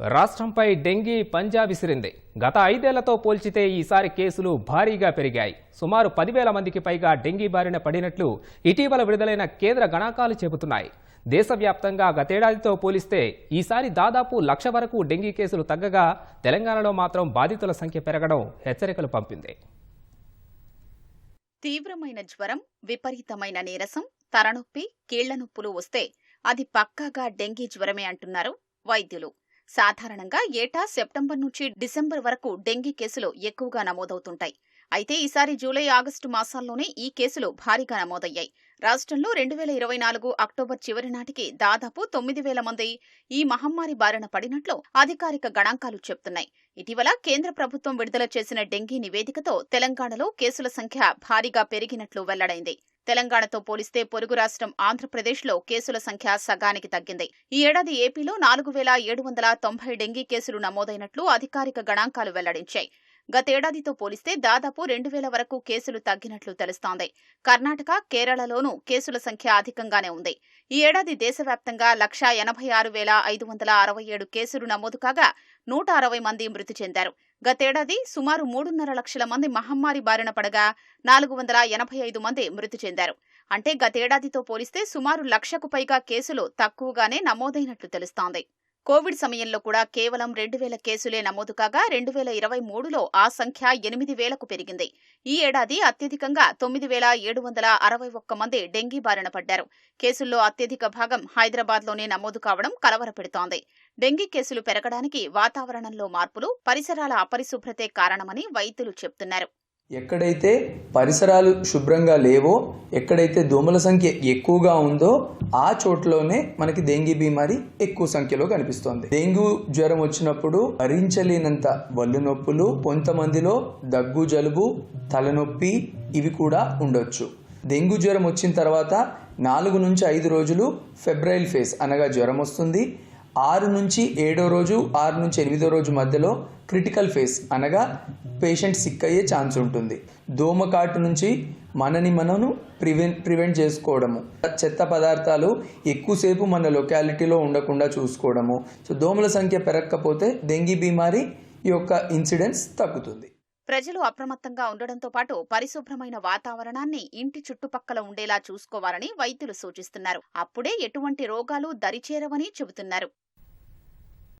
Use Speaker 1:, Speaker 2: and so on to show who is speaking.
Speaker 1: రాష్ట్రంపై dengue పంజా విసిరింది. గత ఐదేళ్ళతో పోల్చితే ఈసారి కేసులు భారీగా పెరిగాయి. సుమారు పదివేల మందికి పైగా డెంగీ బారిన పడినట్లు ఇటీవల విడుదలైన కేంద్ర గణాంకాలు చెబుతున్నాయి. దేశవ్యాప్తంగా గతేడాదితో పోలిస్తే ఈసారి దాదాపు లక్ష వరకు డెంగీ కేసులు తగ్గగా తెలంగాణలో మాత్రం బాధితుల సంఖ్య పెరగడం హెచ్చరికలు పంపింది.
Speaker 2: తీవ్రమైన జ్వరం విపరీతమైన నీరసం తలనొప్పి కీళ్ళ నొప్పులు వస్తే అది పక్కాగా డెంగీ జ్వరమే అంటున్నారు వైద్యులు. సాధారణంగా ఏటా సెప్టెంబర్ నుంచి డిసెంబర్ వరకు డెంగీ కేసులు ఎక్కువగా నమోదవుతుంటాయి. అయితే ఈసారి జూలై ఆగస్టు మాసాల్లోనే ఈ కేసులు భారీగా నమోదయ్యాయి. రాష్ట్రంలో రెండు వేల ఇరవై నాలుగు అక్టోబర్ చివరి నాటికి దాదాపు తొమ్మిది వేల మంది ఈ మహమ్మారి బారిన పడినట్లు అధికారిక గణాంకాలు చెప్తున్నాయి. ఇటీవల కేంద్ర ప్రభుత్వం విడుదల చేసిన డెంగీ నివేదికతో తెలంగాణలో కేసుల సంఖ్య భారీగా పెరిగినట్లు వెల్లడైంది. తెలంగాణతో పోలిస్తే పొరుగు రాష్ట్రం ఆంధ్రప్రదేశ్లో కేసుల సంఖ్య సగానికి తగ్గింది. ఈ ఏడాది ఏపీలో నాలుగు వేల ఏడు వందల తొంభై డెంగీ కేసులు నమోదైనట్లు అధికారిక గణాంకాలు వెల్లడించాయి. గతేడాదితో పోలిస్తే దాదాపు రెండు వేల వరకు కేసులు తగ్గినట్లు తెలుస్తోంది. కర్ణాటక కేరళలోనూ కేసుల సంఖ్య అధికంగానే ఉంది. ఈ ఏడాది దేశవ్యాప్తంగా లక్షా ఎనభై ఆరు వేల ఐదు వందల అరవై ఏడు కేసులు నమోదు కాగా నూట అరవై మంది మృతి చెందారు. గతేడాది సుమారు మూడున్నర లక్షల మంది మహమ్మారి బారిన పడగా నాలుగు వందల ఎనభై ఐదు మంది మృతి చెందారు. అంటే గతేడాదితో పోలిస్తే సుమారు లక్షకు పైగా కేసులు తక్కువగానే నమోదైనట్లు తెలుస్తోంది. కోవిడ్ సమయంలో కూడా కేవలం రెండు వేల కేసులే నమోదు కాగా రెండు వేల ఇరవై మూడులో ఆ సంఖ్య ఎనిమిది వేలకు పెరిగింది. ఈ ఏడాది అత్యధికంగా తొమ్మిది వేల ఏడు వందల అరవై ఒక్క మంది డెంగీ బారిన పడ్డారు. కేసుల్లో అత్యధిక భాగం హైదరాబాద్లోనే నమోదు కావడం కలవరపెడుతోంది. డెంగీ కేసులు పెరగడానికి వాతావరణంలో మార్పులు పరిసరాల అపరిశుభ్రతే కారణమని వైద్యులు చెబుతున్నారు
Speaker 3: ఎక్కడైతే పరిసరాలు శుభ్రంగా లేవో ఎక్కడైతే దోమల సంఖ్య ఎక్కువగా ఉందో ఆ చోట్లోనే మనకి డెంగీ బీమారి ఎక్కువ సంఖ్యలో కనిపిస్తోంది. డెంగ్యూ జ్వరం వచ్చినప్పుడు భరించలేనంత వల్లు నొప్పులు కొంతమందిలో దగ్గు జలుబు తలనొప్పి ఇవి కూడా ఉండొచ్చు. డెంగ్యూ జ్వరం వచ్చిన తర్వాత నాలుగు నుంచి ఐదు రోజులు ఫెబ్రైల్ ఫేస్ అనగా జ్వరం వస్తుంది. ఆరు నుంచి ఏడో రోజు ఆరు నుంచి ఎనిమిదో రోజు మధ్యలో క్రిటికల్ ఫేస్ అనగా పేషెంట్ సిక్ అయ్యే ఛాన్స్ ఉంటుంది. దోమకాటు నుంచి మనని మనను ప్రివెంట్ ప్రివెంట్ చేసుకోవడము. చెత్త పదార్థాలు ఎక్కువసేపు మన లొకాలిటీలో ఉండకుండా చూసుకోవడము. సో దోమల సంఖ్య పెరగకపోతే డెంగీ బీమారి ఈ యొక్క ఇన్సిడెన్స్ తగ్గుతుంది.
Speaker 2: ప్రజలు అప్రమత్తంగా ఉండడంతో పాటు పరిశుభ్రమైన వాతావరణాన్ని ఇంటి చుట్టుపక్కల ఉండేలా చూసుకోవాలని వైద్యులు సూచిస్తున్నారు. అప్పుడే ఎటువంటి రోగాలు దరిచేరవని చెబుతున్నారు.